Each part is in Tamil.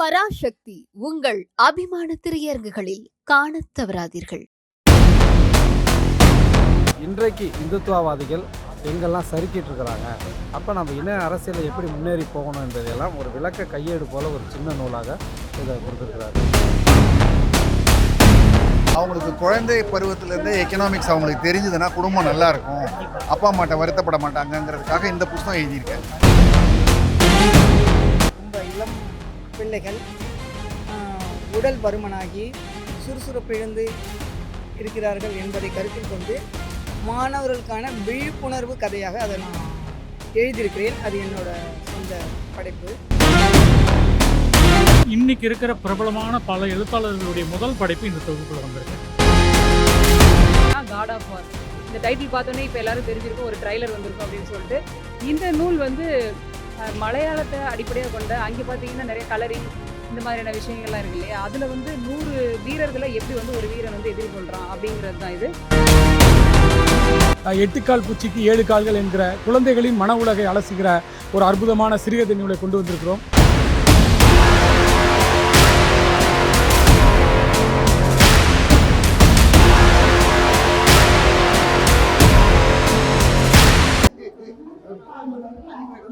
பராசக்தி உங்கள் அபிமான திரையரங்குகளில் காணத் தவறாதீர்கள். இன்றைக்கு இந்துத்துவவாதிகள் எங்கெல்லாம் சறுக்கிட்டு இருக்கிறாங்க அப்போ நம்ம இன அரசியலை எப்படி முன்னேறி போகணும் என்பதையெல்லாம் ஒரு விளக்க கையேடு போல ஒரு சின்ன நூலாக இதை கொடுத்துருக்கிறாரு. அவங்களுக்கு குழந்தை பருவத்திலேருந்தே எக்கனாமிக்ஸ் அவங்களுக்கு தெரிஞ்சதுன்னா குடும்பம் நல்லா இருக்கும். அப்பா அம்மாட்ட வருத்தப்பட மாட்டாங்கங்கிறதுக்காக இந்த புஸ்தகம் எழுதியிருக்கேன். பிள்ளைகள் உடல் பருமனாகி சுறுசுறுப்பிழந்து இருக்கிறார்கள் என்பதை கருத்தில் கொண்டு மாணவர்களுக்கான விழிப்புணர்வு கதையாக அதை நான் எழுதியிருக்கிறேன். அது என்னோட சொந்த படைப்பு. இன்னைக்கு இருக்கிற பிரபலமான பல எழுத்தாளர்களுடைய முதல் படைப்பு இந்த தொகுப்புல வந்திருக்கு. காட் ஆஃப் வார் இந்த டைட்டில் பார்த்தோன்னே இப்போ எல்லாரும் தெரிஞ்சிருக்கும் ஒரு ட்ரைலர் வந்திருக்கும் அப்படின்னு சொல்லிட்டு. இந்த நூல் வந்து மலையாளத்தை அடிப்படையாக கொண்ட அங்கே பார்த்தீங்கன்னா நிறைய கலரிங் இந்த மாதிரியான விஷயங்கள்லாம் இருக்கு இல்லையா? அதில் வந்து நூறு வீரர்களை எப்படி வந்து ஒரு வீரன் வந்து எதிர்கொள்கிறான் அப்படிங்கிறது தான் இது. எட்டுக்கால் பூச்சிக்கு ஏழு கால்கள் என்கிற குழந்தைகளின் மன உலகை அலசுகிற ஒரு அற்புதமான சிறுகதை நூலை கொண்டு வந்திருக்கிறோம்.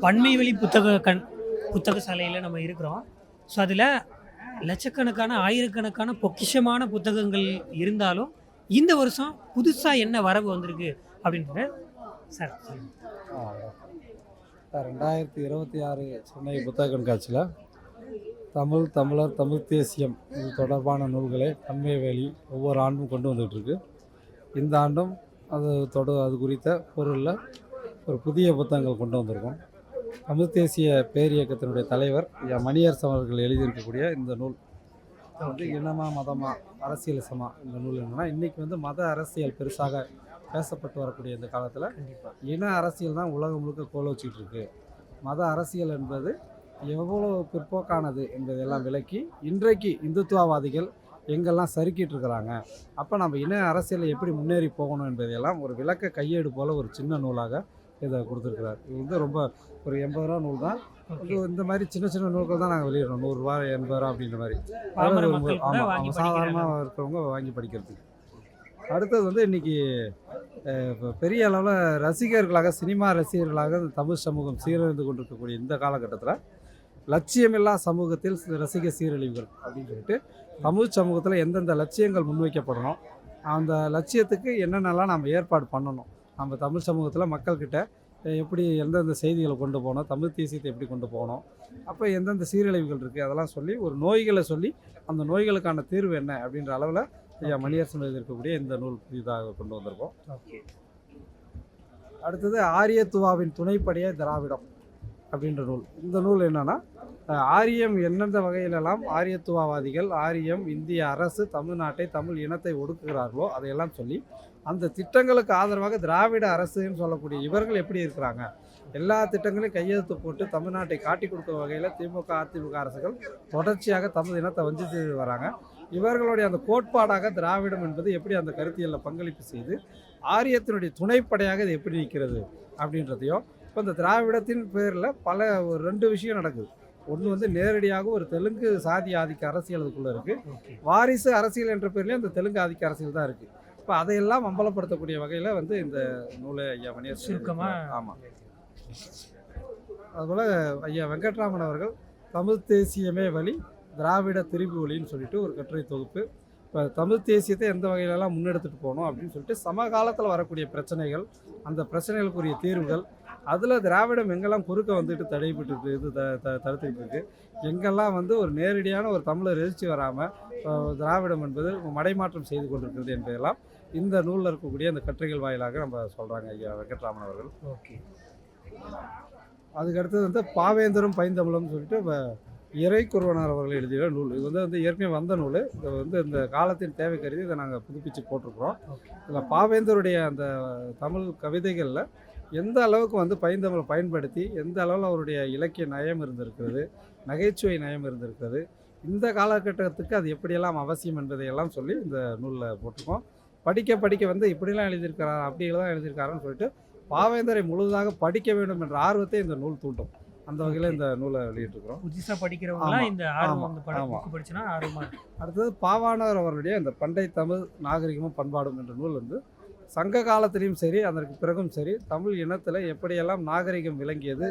பன்மைவெளி புத்தக கண் புத்தக சாலையில் நம்ம இருக்கிறோம். ஸோ அதில் லட்சக்கணக்கான ஆயிரக்கணக்கான பொக்கிஷமான புத்தகங்கள் இருந்தாலும் இந்த வருஷம் புதுசாக என்ன வரவு வந்திருக்கு அப்படின்றது சார் ரெண்டாயிரத்தி இருபத்தி ஆறு சென்னை புத்தக கண்காட்சியில் தமிழ் தமிழர் தமிழ் தேசியம் இது தொடர்பான நூல்களை பன்மைவேலி ஒவ்வொரு ஆண்டும் கொண்டு வந்துகிட்ருக்கு இந்த ஆண்டும் அது தொட அது குறித்த பொருளில் ஒரு புதிய புத்தகங்கள் கொண்டு வந்திருக்கோம். தமிழ் தேசிய பேரியக்கத்தினுடைய தலைவர் ஐயா மணியரசன் அவர்கள் எழுதியிருக்கக்கூடிய இந்த நூல். வந்து இனமா மதமா அரசியலிசமா இந்த நூல் என்னன்னா இன்னைக்கு வந்து மத அரசியல் பெருசாக பேசப்பட்டு வரக்கூடிய இந்த காலத்தில் இன அரசியல் தான் உலகம் முழுக்க கோல வச்சுக்கிட்டு இருக்கு. மத அரசியல் என்பது எவ்வளோ பிற்போக்கானது என்பதையெல்லாம் விளக்கி இன்றைக்கு இந்துத்துவவாதிகள் எங்கெல்லாம் சறுக்கிட்டு இருக்கிறாங்க அப்போ நம்ம இன அரசியலை எப்படி முன்னேறி போகணும் என்பதையெல்லாம் ஒரு விளக்க கையேடு போல ஒரு சின்ன நூலாக இதை கொடுத்துருக்கிறார். இது வந்து ரொம்ப ஒரு எண்பது ரூபா நூல் தான். இந்த மாதிரி சின்ன சின்ன நூல்கள் தான் நாங்கள் வெளியிடுறோம். நூறுரூவா எண்பது ரூபா அப்படின்ற மாதிரி. ஆமாம் சாதாரணமாக இருக்கிறவங்க வாங்கி படிக்கிறதுக்கு. அடுத்தது வந்து இன்னைக்கு அஹ், இப்ப பெரிய அளவில் ரசிகர்களாக சினிமா ரசிகர்களாக இந்த தமிழ் சமூகம் சீரழிந்து கொண்டிருக்கக்கூடிய இந்த காலகட்டத்தில் லட்சியமில்லா சமூகத்தில் ரசிக சீரழிவுகள் அப்படின்னு சொல்லிட்டு தமிழ் சமூகத்தில் எந்தெந்த லட்சியங்கள் முன்வைக்கப்படணும் அந்த லட்சியத்துக்கு என்னென்னலாம் நம்ம ஏற்பாடு பண்ணணும் நம்ம தமிழ் சமூகத்தில் மக்கள்கிட்ட எப்படி எந்தெந்த செய்திகளை கொண்டு போகணும் தமிழ் தேசியத்தை எப்படி கொண்டு போகணும் அப்போ எந்தெந்த சீரழிவுகள் இருக்குது அதெல்லாம் சொல்லி ஒரு நோய்களை சொல்லி அந்த நோய்களுக்கான தீர்வு என்ன அப்படின்ற அளவில் ஐயா மணியரசன் இருக்கக்கூடிய இந்த நூல் புதிதாக கொண்டு வந்திருக்கோம். அடுத்தது ஆரியத்துவாவின் துணைப்படைய திராவிடம் அப்படின்ற நூல். இந்த நூல் என்னன்னா ஆரியம் எந்தெந்த வகையிலெல்லாம் ஆரியத்துவவாதிகள் ஆரியம் இந்திய அரசு தமிழ்நாட்டை தமிழ் இனத்தை ஒடுக்குகிறார்களோ அதையெல்லாம் சொல்லி அந்த திட்டங்களுக்கு ஆதரவாக திராவிட அரசுன்னு சொல்லக்கூடிய இவர்கள் எப்படி இருக்கிறாங்க? எல்லா திட்டங்களையும் கையெழுத்து போட்டு தமிழ்நாட்டை காட்டி கொடுக்குற வகையில் திமுக அதிமுக அரசுகள் தொடர்ச்சியாக தமிழ் இனத்தை வஞ்சித்து வராங்க. இவர்களுடைய அந்த கோட்பாடாக திராவிடம் என்பது எப்படி அந்த கருத்தியலில் பங்களிப்பு செய்து ஆரியத்தினுடைய துணைப்படையாக இது எப்படி நிற்கிறது அப்படின்றதையும் இப்போ இந்த திராவிடத்தின் பேரில் பல ஒரு ரெண்டு விஷயம் நடக்குது. ஒன்று வந்து நேரடியாக ஒரு தெலுங்கு சாதி ஆதிக்க அரசியல் அதுக்குள்ளே இருக்குது வாரிசு அரசியல் என்ற பேர்லேயும் அந்த தெலுங்கு ஆதிக்க அரசியல் தான் இருக்குது இப்போ அதையெல்லாம் அம்பலப்படுத்தக்கூடிய வகையில் வந்து இந்த நூலை ஐயா மணியர் சுருக்கமா? ஆமாம் அதுபோல் ஐயா வெங்கட்ராமன் அவர்கள் தமிழ் தேசியமே வழி திராவிட திரிபு வழின்னு சொல்லிட்டு ஒரு கட்டுரை தொகுப்பு. இப்போ தமிழ் தேசியத்தை எந்த வகையிலலாம் முன்னெடுத்துட்டு போகணும் அப்படின்னு சொல்லிட்டு சமகாலத்தில் வரக்கூடிய பிரச்சனைகள் அந்த பிரச்சனைகளுக்குரிய தீர்வுகள் அதில் திராவிடம் எங்கெல்லாம் குறுக்க வந்துட்டு தடைபட்டு இது த த தடுத்துக்கிட்டு இருக்கு எங்கெல்லாம் வந்து ஒரு நேரடியான ஒரு தமிழர் எழுச்சி வராமல் திராவிடம் என்பது மடைமாற்றம் செய்து கொண்டிருக்கிறது என்பதெல்லாம் இந்த நூலில் இருக்கக்கூடிய அந்த கட்டுரைகள் வாயிலாக நம்ம சொல்கிறாங்க ஐயா வெங்கட்ராமன் அவர்கள். ஓகே. அதுக்கு அடுத்தது வந்து பாவேந்தரும் பைந்தமிழும் சொல்லிட்டு இறை குருவனார் அவர்கள் எழுதிய நூல். இது வந்து வந்து ஏற்கனவே வந்த நூல். இது வந்து இந்த காலத்தின் தேவை கருதி இதை நாங்கள் புதுப்பிச்சு போட்டிருக்கிறோம். இதில் பாவேந்தருடைய அந்த தமிழ் கவிதைகளில் எந்த அளவுக்கு வந்து பைந்தமிழை பயன்படுத்தி எந்த அளவில் அவருடைய இலக்கிய நயம் இருந்திருக்கிறது நகைச்சுவை நயம் இருந்திருக்கிறது இந்த காலகட்டத்துக்கு அது எப்படியெல்லாம் அவசியம் என்பதையெல்லாம் சொல்லி இந்த நூலில் போட்டிருக்கோம். படிக்க படிக்க வந்து இப்படிலாம் எழுதியிருக்கிறார் அப்படி தான் எழுதியிருக்காருன்னு சொல்லிட்டு பாவேந்தரை முழுதாக படிக்க வேண்டும் என்ற ஆர்வத்தை இந்த நூல் தூண்டும். அந்த வகையில் இந்த நூலை வெளியிட்டிருக்கிறோம். புதுசாக படிக்கிறவங்களாம் இந்த ஆர்வம் படம். புக்கு படிச்சுன்னா ஆர்வமாக அடுத்தது பாவாணர் அவர்களுடைய இந்த பண்டை தமிழ் நாகரிகமும் பண்பாடும் என்ற நூல் வந்து சங்க காலத்திலையும் சரி அதற்கு பிறகும் சரி தமிழ் இனத்தில் எப்படியெல்லாம் நாகரிகம் விளங்கியது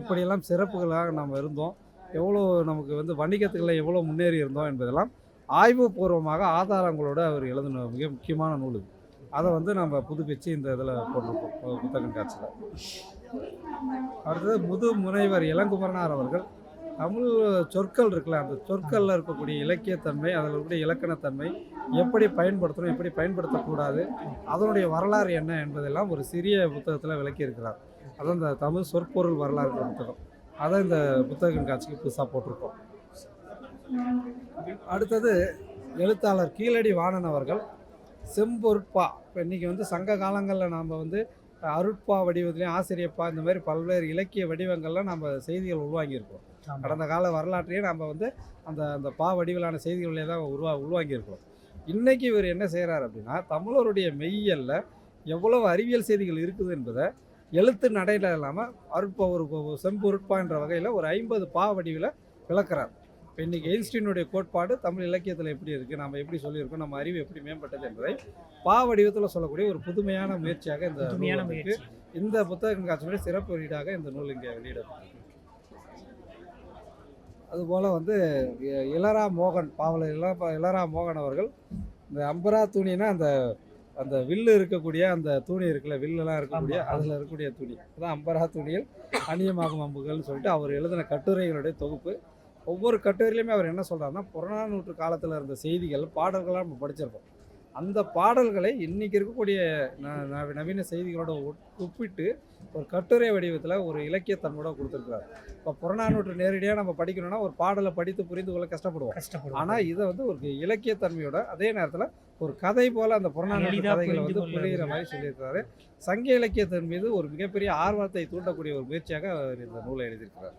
எப்படியெல்லாம் சிறப்புகளாக நாம் இருந்தோம் எவ்வளோ நமக்கு வந்து வணிகத்துகளில் எவ்வளோ முன்னேறி இருந்தோம் என்பதெல்லாம் ஆய்வுபூர்வமாக ஆதாரங்களோடு அவர் எழுதின மிக முக்கியமான நூல் இது. அதை வந்து நம்ம புதுப்பிச்சு இந்த இதில் போட்டிருக்கோம் புத்தகம் காட்சியில். அடுத்தது முது முனைவர் இளங்குமரனார் அவர்கள். தமிழ் சொற்கள் இருக்குல்ல அந்த சொற்களில் இருக்கக்கூடிய இலக்கியத்தன்மை அதில் இருக்கக்கூடிய இலக்கணத்தன்மை எப்படி பயன்படுத்தணும் எப்படி பயன்படுத்தக்கூடாது அதனுடைய வரலாறு என்ன என்பதெல்லாம் ஒரு சிறிய புத்தகத்தில் விளக்கியிருக்கிறார். அதான் இந்த தமிழ் சொற்பொருள் வரலாறு புத்தகம். அதை இந்த புத்தக கண்காட்சிக்கு புதுசாக போட்டிருக்கோம். அடுத்தது எழுத்தாளர் கீழடி வாணன் அவர்கள். செம்பொருட்பா. இப்போ இன்றைக்கி வந்து சங்க காலங்களில் நாம் வந்து அருட்பா வடிவத்திலையும் ஆசிரியப்பா இந்த மாதிரி பல்வேறு இலக்கிய வடிவங்கள்லாம் நம்ம செய்திகள் உருவாங்கியிருக்கோம் ஆமா. கடந்த கால வரலாற்றையே நம்ம வந்து அந்த அந்த பா வடிவிலான செய்திகளே தான் உருவா உருவாங்கியிருக்கிறோம் இன்னைக்கு இவர் என்ன செய்கிறார் அப்படின்னா தமிழருடைய மெய்யல்ல எவ்வளவு அறிவியல் செய்திகள் இருக்குது என்பதை எழுத்து நடையில் இல்லாமல் அருட்பா ஒரு செம்பொருட்பா என்ற வகையில் ஒரு ஐம்பது பா வடிவில் விளக்குறார். இப்போ இன்னைக்கு எயின்ஸ்டீனுடைய கோட்பாடு தமிழ் இலக்கியத்தில் எப்படி இருக்குது நம்ம எப்படி சொல்லியிருக்கோம்? நம்ம அறிவு எப்படி மேம்பட்டது என்பதை பா வடிவத்தில் சொல்லக்கூடிய ஒரு புதுமையான முயற்சியாக இந்த புதுமையான. முயற்சி. இந்த புத்தக கண்காட்சியுடைய சிறப்பு வெளியீடாக இந்த நூல் இங்கே வெளியிடப்பட்டிருக்கு. அதுபோல் வந்து இளரா மோகன் பாவலர் இள இளரா மோகன் அவர்கள் இந்த அம்பரா துணினா அந்த அந்த வில்லு இருக்கக்கூடிய அந்த துணி இருக்குல்ல வில்லெல்லாம் இருக்கக்கூடிய. அதில் இருக்கக்கூடிய துணி. அதான் அம்பரா துணியில் அந்நியமாகும் அம்புகள்னு சொல்லிட்டு அவர் எழுதின கட்டுரைகளுடைய தொகுப்பு. ஒவ்வொரு கட்டுரையிலையுமே அவர் என்ன சொல்றாருன்னா புறநானூற்று காலத்தில் இருந்த செய்திகள் பாடல்களாக நம்ம படிச்சிருப்போம். அந்த பாடல்களை இன்னைக்கு இருக்கக்கூடிய நவீன செய்திகளோட ஒப்பிட்டு ஒரு கட்டுரை வடிவத்தில் ஒரு இலக்கியத்தன்மையோட கொடுத்துருக்காரு இப்போ புறநானூற்று நேரடியாக நம்ம படிக்கணும்னா ஒரு பாடலை படித்து புரிந்து கொள்ள கஷ்டப்படுவோம். கஷ்டப்படும் ஆனால் இதை வந்து ஒரு இலக்கியத்தன்மையோட அதே நேரத்தில் ஒரு கதை போல அந்த புறநானூற்று கதைகளை வந்து புரிகிற. மாதிரி சொல்லியிருக்காரு சங்க இலக்கியத்தின் மீது ஒரு மிகப்பெரிய ஆர்வத்தை தூண்டக்கூடிய ஒரு முயற்சியாக அவர் இந்த நூலை எழுதியிருக்கிறார்.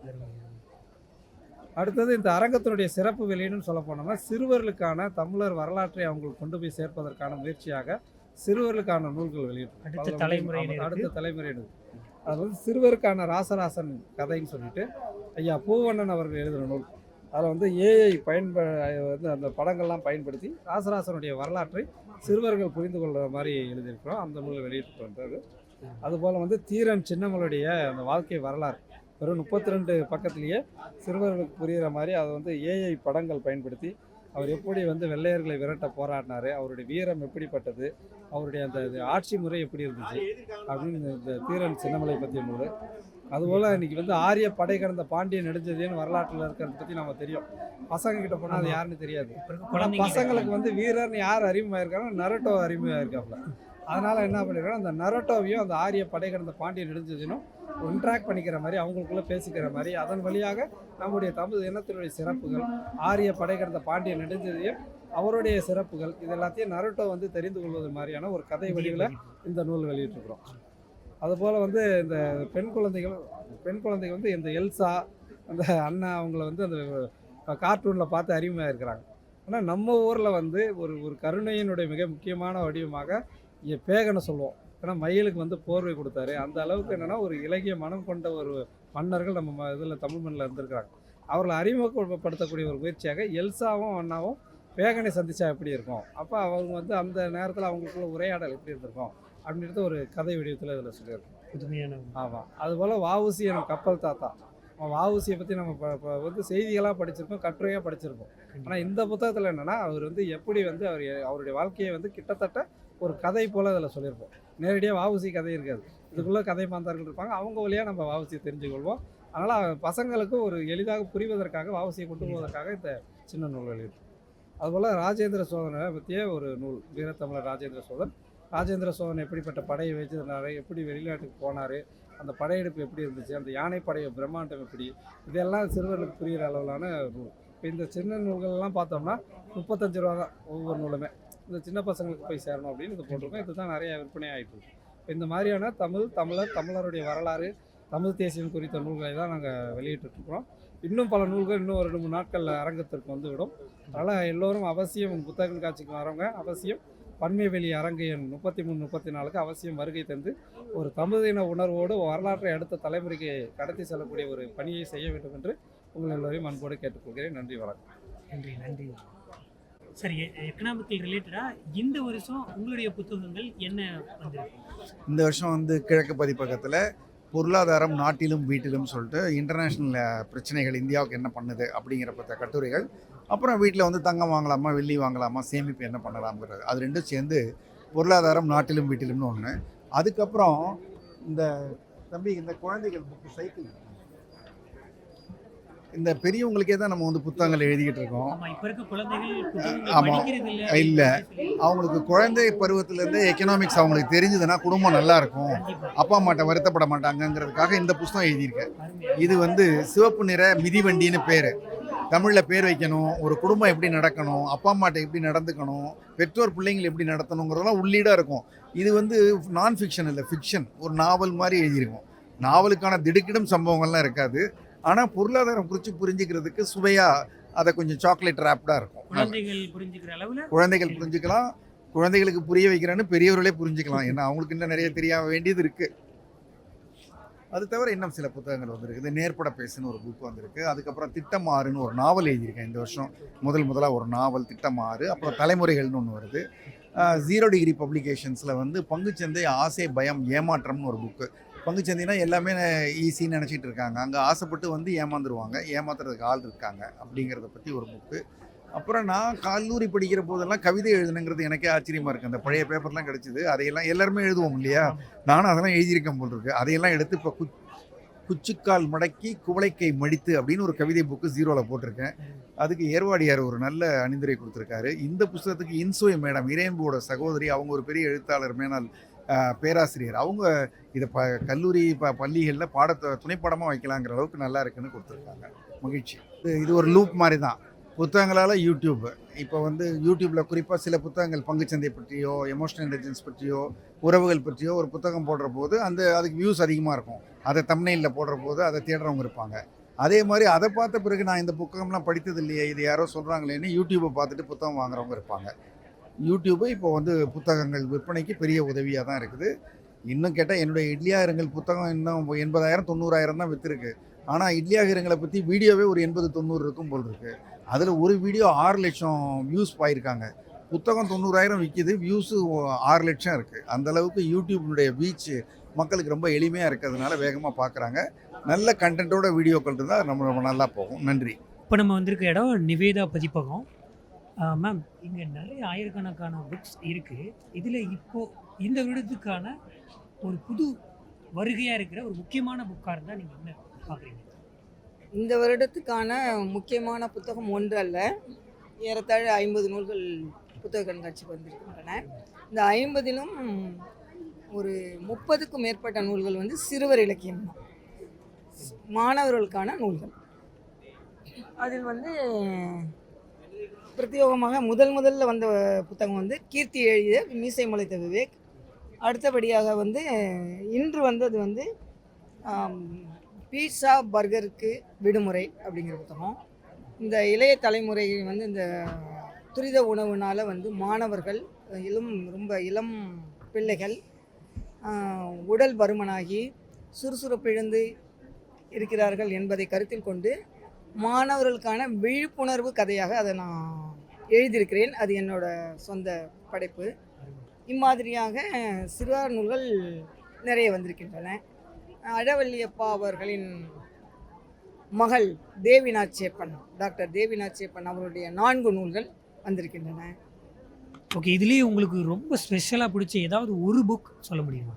அடுத்தது இந்த அரங்கத்தினுடைய சிறப்பு வெளியீடுன்னு சொல்ல போனோம்னா சிறுவர்களுக்கான தமிழர் வரலாற்றை அவங்களுக்கு கொண்டு போய் சேர்ப்பதற்கான முயற்சியாக சிறுவர்களுக்கான நூல்கள் வெளியிட்டு அடுத்த தலைமுறையினருக்கு. அடுத்த தலைமுறையினருக்கு. அது வந்து சிறுவருக்கான ராசராசன் கதைன்னு சொல்லிட்டு ஐயா பூவண்ணன் அவர்கள் எழுதின நூல். அதில் வந்து ஏஐ பயன்ப வந்து அந்த படங்கள்லாம் பயன்படுத்தி ராசராசனுடைய வரலாற்றை சிறுவர்கள் புரிந்து கொள்கிற மாதிரி எழுதியிருக்கிறோம். அந்த நூலை வெளியிட்டு வந்தது. அதுபோல் வந்து தீரன் சின்னமலுடைய அந்த வாழ்க்கை வரலாறு. வெறும் முப்பத்தி ரெண்டு பக்கத்துலேயே சிறுவர்களுக்கு புரிகிற மாதிரி அதை வந்து ஏஐ படங்கள் பயன்படுத்தி அவர் எப்படி வந்து வெள்ளையர்களை விரட்ட போராடினாரு அவருடைய வீரம் எப்படிப்பட்டது அவருடைய அந்த இது ஆட்சி முறை எப்படி இருந்துச்சு அப்படின்னு இந்த- தீரன் சின்னமலை பற்றிய நூல் அதுபோல் இன்னைக்கு வந்து ஆரிய படை கடந்த பாண்டியன் நெடுஞ்செழியன் வரலாற்றில் இருக்கிறத பற்றி நம்ம தெரியும். பசங்க கிட்ட போனால் அது யாருன்னு தெரியாது. இப்ப இருக்க ஆனா குழந்தைங்க பசங்களுக்கு வந்து வீரர்னு யார் அறிமுகமாயிருக்காங்கன்னா நரட்டோ அறிமுகமாயிருக்காப்புல. அதனால என்ன பண்ணிருக்காங்க அந்த நரட்டோவையும் அந்த ஆரிய படை கடந்த பாண்டியன் நெடுஞ்செழியனும் ஒன்ட்ராக் பண்ணிக்கிற மாதிரி அவங்களுக்குள்ளே பேசிக்கிற மாதிரி அதன் வழியாக நம்முடைய தமிழ் இனத்தினுடைய சிறப்புகள் ஆரிய படை கடந்த பாண்டியன் நெடுஞ்செழியன் அவருடைய சிறப்புகள் இது எல்லாத்தையும் நரட்டோ வந்து தெரிந்து கொள்வது மாதிரியான ஒரு கதை வடிவில் இந்த நூல் வெளியிட்டிருக்கிறோம். அதுபோல் வந்து இந்த பெண் குழந்தைகள் பெண் குழந்தைகள் வந்து இந்த எல்சா அந்த அண்ணா அவங்கள வந்து அந்த கார்ட்டூனில் பார்த்து அறிமுகமாக இருக்கிறாங்க ஆனால் நம்ம ஊரில் வந்து ஒரு ஒரு கருணையினுடைய மிக முக்கியமான வடிவமாக இங்கே பேகனை சொல்லுவோம். ஏன்னா மயிலுக்கு வந்து போர்வை கொடுத்தாரு. அந்த அளவுக்கு என்னென்னா ஒரு இலகிய மனம் கொண்ட ஒரு மன்னர்கள் நம்ம இதில் தமிழ் மண்ணில் இருந்திருக்கிறாங்க. அவர்களை அறிமுகப்படுத்தக்கூடிய ஒரு முயற்சியாக எல்சாவும் அண்ணாவும் பேகனை சந்திச்சா எப்படி இருக்கும்? அப்போ அவங்க வந்து அந்த நேரத்தில் அவங்களுக்குள்ள உரையாடல் எப்படி இருந்திருக்கும்? அப்படின்றது ஒரு கதை வடிவத்தில் இதில் சொல்லியிருக்கோம் புதுமையான ஆமாம் அதுபோல் வாவுசி எனும் கப்பல் தாத்தா. வாவுசியை பற்றி நம்ம வந்து செய்திகளாக படிச்சிருக்கோம் கட்டுரையாக படிச்சிருக்கோம் ஆனால் இந்த புத்தகத்தில் என்னென்னா அவர் வந்து எப்படி வந்து அவர் அவருடைய வாழ்க்கையை வந்து கிட்டத்தட்ட ஒரு கதை போல் அதில் சொல்லியிருப்போம் நேரடியாக வாவுசி கதை இருக்காது. இதுக்குள்ளே கதை மாந்தார்கள் இருப்பாங்க. அவங்க வழியாக நம்ம வாவுசியை தெரிஞ்சுக்கொள்வோம். அதனால் பசங்களுக்கு ஒரு எளிதாக புரிவதற்காக வாவுசியை கொண்டு போவதற்காக இந்த சின்ன நூல் வெளியிட்டு அதுபோல் ராஜேந்திர சோதனை பற்றிய ஒரு நூல். வீரத்தமிழர் ராஜேந்திர சோழன். ராஜேந்திர சோழன் எப்படிப்பட்ட படையை வச்சிருந்தாரு? எப்படி வெளிநாட்டுக்கு போனார்? அந்த படையெடுப்பு எப்படி இருந்துச்சு? அந்த யானை பிரம்மாண்டம் எப்படி? இதெல்லாம் சிறுவர்களுக்கு புரிகிற அளவிலான நூல். இப்போ இந்த சின்ன நூல்கள்லாம் பார்த்தோம்னா முப்பத்தஞ்சு ரூபா தான் ஒவ்வொரு நூலுமே. இந்த சின்ன பசங்களுக்கு போய் சேரணும் அப்படின்னு இது போட்டிருக்கோம். இதுதான் நிறைய விற்பனை ஆகிட்டு இருக்கு. இந்த மாதிரியான தமிழ் தமிழர் தமிழருடைய வரலாறு தமிழ் தேசியம் குறித்த நூல்களை தான் நாங்கள் வெளியிட்டுருக்குறோம். இன்னும் பல நூல்கள் இன்னும் ஒரு ரெண்டு மூணு நாட்களில் அரங்கத்திற்கு வந்துவிடும். அதனால் எல்லோரும் அவசியம் புத்தக காட்சிக்கு வரவங்க அவசியம் பன்மைவெளி அரங்கு எண் முப்பத்தி மூணு முப்பத்தி நாலுக்கு அவசியம் வருகை தந்து ஒரு தமிழின உணர்வோடு வரலாற்றை அடுத்த தலைமுறைக்கு கடத்தி செல்லக்கூடிய ஒரு பணியை செய்ய வேண்டும் என்று உங்கள் எல்லோரையும் அன்போடு கேட்டுக்கொள்கிறேன். நன்றி வணக்கம். நன்றி நன்றி. சரி எக்கனாமிக்கல் ரிலேட்டடாக இந்த வருஷம் உங்களுடைய புத்தகங்கள் என்ன வந்திருக்கு? இந்த வருஷம் வந்து கிழக்கு பதிப்பகத்தில் பொருளாதாரம் நாட்டிலும் வீட்டிலும் சொல்லிட்டு இன்டர்நேஷ்னல் பிரச்சனைகள் இந்தியாவுக்கு என்ன பண்ணுது அப்படிங்கிற பற்ற கட்டுரைகள். அப்புறம் வீட்டில் வந்து தங்கம் வாங்கலாமா வெள்ளி வாங்கலாமா சேமிப்பு என்ன பண்ணலாம்ங்கிறது. அது ரெண்டும் சேர்ந்து பொருளாதாரம் நாட்டிலும் வீட்டிலும்னு ஒன்று அதுக்கப்புறம் இந்த தம்பி இந்த குழந்தைகள் புக்கு சைக்கிள் இந்த பெரியவங்களுக்கே தான் நம்ம வந்து புத்தகங்கள் எழுதிக்கிட்டு இருக்கோம். ஆமா இப்ப இருக்க குழந்தைகள் புத்தகங்கள் ஆமா. படிக்கிறது இல்ல இல்ல. அவங்களுக்கு குழந்தை பருவத்திலேருந்து எக்கனாமிக்ஸ் அவங்களுக்கு தெரிஞ்சதுன்னா குடும்பம் நல்லா இருக்கும். அப்பா அம்மாட்ட வருத்தப்பட மாட்டாங்கங்கிறதுக்காக இந்த புஸ்தகம் எழுதியிருக்கேன். இது வந்து சிவப்பு நிற மிதிவண்டின்னு பேர். தமிழில் பேர் வைக்கணும் ஒரு குடும்பம் எப்படி நடக்கணும் அப்பா அம்மாட்ட எப்படி நடந்துக்கணும் பெற்றோர் பிள்ளைங்களை எப்படி நடத்தணுங்கிறதெல்லாம் உள்ளீடாக இருக்கும். இது வந்து நான் ஃபிக்ஷன் இல்லை ஃபிக்ஷன் ஒரு நாவல் மாதிரி எழுதியிருக்கும். நாவலுக்கான திடுக்கிடும் சம்பவங்கள்லாம் இருக்காது. ஆனால் பொருளாதாரம் குறித்து புரிஞ்சுக்கிறதுக்கு சுவையாக அதை கொஞ்சம் சாக்லேட் ரேப்டாக இருக்கும். குழந்தைகள் புரிஞ்சுக்கிற அளவுல குழந்தைகள் புரிஞ்சுக்கலாம். குழந்தைகளுக்கு புரிய வைக்கிறேன்னு பெரியவர்களே புரிஞ்சுக்கலாம். ஏன்னா அவங்களுக்கு இன்னும் நிறைய தெரிய வேண்டியது இருக்கு. அது தவிர இன்னும் சில புத்தகங்கள் வந்திருக்குது நேர்பட பேசுன்னு ஒரு புக் வந்திருக்கு. அதுக்கப்புறம் திட்டமாறுன்னு ஒரு நாவல் எழுதியிருக்கேன் இந்த வருஷம். முதல் முதலாக ஒரு நாவல் திட்டமாறு அப்புறம் தலைமுறைகள்னு ஒன்று வருது. ஜீரோ டிகிரி பப்ளிகேஷன்ஸில் வந்து பங்குச்சந்தை ஆசை பயம் ஏமாற்றம்னு ஒரு புக்கு பங்குச்சந்தைனா எல்லாமே ஈஸின்னு நினச்சிட்டு இருக்காங்க. அங்கே ஆசைப்பட்டு வந்து ஏமாந்துருவாங்க. ஏமாத்துறதுக்கு ஆள் இருக்காங்க அப்படிங்கிறத பற்றி ஒரு புக்கு அப்புறம் நான் கல்லூரி படிக்கிற போதெல்லாம் கவிதை எழுதுனுங்கிறது எனக்கே ஆச்சரியமா இருக்குது அந்த பழைய பேப்பர்லாம் கிடச்சிது. அதையெல்லாம் எல்லாருமே எழுதுவோம் இல்லையா? நானும் அதெல்லாம் எழுதியிருக்கேன் போல் இருக்கு. அதையெல்லாம் எடுத்து இப்போ கு குச்சிக்கால் மடக்கி குவளைக்கை மடித்து அப்படின்னு ஒரு கவிதை புக்கு ஜீரோவில் போட்டிருக்கேன். அதுக்கு ஏர்வாடியார் ஒரு நல்ல அணிந்துரை கொடுத்துருக்காரு. இந்த புஸ்தகத்துக்கு இன்சோய் மேடம் இறையன்போட சகோதரி அவங்க ஒரு பெரிய எழுத்தாளர் மேனால் பேராசிரியர். அவங்க இதை ப கல்லூரி ப பள்ளிகளில் பாடத்தை துணைப்படமாக வைக்கலாங்கிற அளவுக்கு நல்லா இருக்குன்னு கொடுத்துருக்காங்க. மகிழ்ச்சி. இது இது ஒரு லூப் மாதிரி தான் புத்தகங்களால் யூடியூப் இப்போ வந்து யூடியூப்பில் குறிப்பாக சில புத்தகங்கள் பங்குச்சந்தை பற்றியோ எமோஷனல் இன்டெலிஜென்ஸ் பற்றியோ உறவுகள் பற்றியோ ஒரு புத்தகம் போடுற போது அந்த அதுக்கு வியூஸ் அதிகமாக இருக்கும். அதை தம்னையில் போடுற போது அதை தேடுறவங்க இருப்பாங்க. அதே மாதிரி அதை பார்த்த பிறகு நான் இந்த புத்தகம்லாம் படித்தது இல்லையே இது யாரோ சொல்கிறாங்களேன்னு யூடியூப்பை பார்த்துட்டு புத்தகம் வாங்குறவங்க இருப்பாங்க. யூடியூப்பு இப்போ வந்து புத்தகங்கள் விற்பனைக்கு பெரிய உதவியாக தான் இருக்குது. இன்னும் கேட்டால் என்னுடைய இட்லியாகிரங்கள் புத்தகம் இன்னும் எண்பதாயிரம் தொண்ணூறாயிரம் தான் விற்றுருக்கு ஆனால் இட்லியாகிரங்களை பற்றி வீடியோவே ஒரு எண்பது தொண்ணூறு இருக்கும் போல் இருக்கு. அதில் ஒரு வீடியோ ஆறு லட்சம் வியூஸ் பாயிருக்காங்க. புத்தகம் தொண்ணூறாயிரம் விற்கிது வியூஸு ஆறு லட்சம் இருக்குது அந்த அளவுக்கு யூடியூப்னுடைய வீச்சு மக்களுக்கு ரொம்ப எளிமையாக இருக்கிறதுனால வேகமாக பார்க்குறாங்க நல்ல கண்டென்ட்டோட வீடியோக்கள் இருந்தால் நம்ம ரொம்ப நல்லா போகும். நன்றி. இப்போ நம்ம வந்திருக்க இடம் நிவேதா பதிப்பகம். மேம் இங்கே நிறைய ஆயிரக்கணக்கான புக்ஸ் இருக்குது இதில் இப்போ இந்த வருடத்துக்கான ஒரு புது வருகையாக இருக்கிற ஒரு முக்கியமான புக்காக இருந்தால் நீங்கள் என்ன பார்க்குறீங்க இந்த வருடத்துக்கான முக்கியமான புத்தகம் ஒன்று அல்ல ஏறத்தாழ ஐம்பது நூல்கள் புத்தக கண்காட்சிக்கு வந்திருக்கின்றன. இந்த ஐம்பதிலும் ஒரு முப்பதுக்கும் மேற்பட்ட நூல்கள் வந்து சிறுவர் இலக்கியம் தான். மாணவர்களுக்கான நூல்கள். அதில் வந்து பிரத்யோகமாக முதல் முதல்ல வந்த புத்தகம் வந்து கீர்த்தி எழுதிய மீசை முளைத்த விவேக். அடுத்தபடியாக வந்து இன்று வந்தது வந்து ஆம், பீட்சா பர்கருக்கு விடுமுறை அப்படிங்கிற புத்தகம். இந்த இளைய தலைமுறை வந்து இந்த துரித உணவுனால் வந்து மாணவர்கள் இளம் ரொம்ப இளம் பிள்ளைகள் உடல் பருமனாகி சுறுசுறுப்பிழந்து இருக்கிறார்கள் என்பதை கருத்தில் கொண்டு மாணவர்களுக்கான விழிப்புணர்வு கதையாக அதை நான் எழுதியிருக்கிறேன். அது என்னோட சொந்த படைப்பு. இம்மாதிரியாக சிறுவர் நூல்கள் நிறைய வந்திருக்கின்றன. அழவல்லியப்பா அவர்களின் மகள் தேவி நாச்சியப்பன் டாக்டர் தேவி நாச்சியப்பன் அவருடைய நான்கு நூல்கள் வந்திருக்கின்றன. ஓகே இதுலேயே உங்களுக்கு ரொம்ப ஸ்பெஷலாக பிடிச்ச ஏதாவது ஒரு புக் சொல்ல முடியுமா?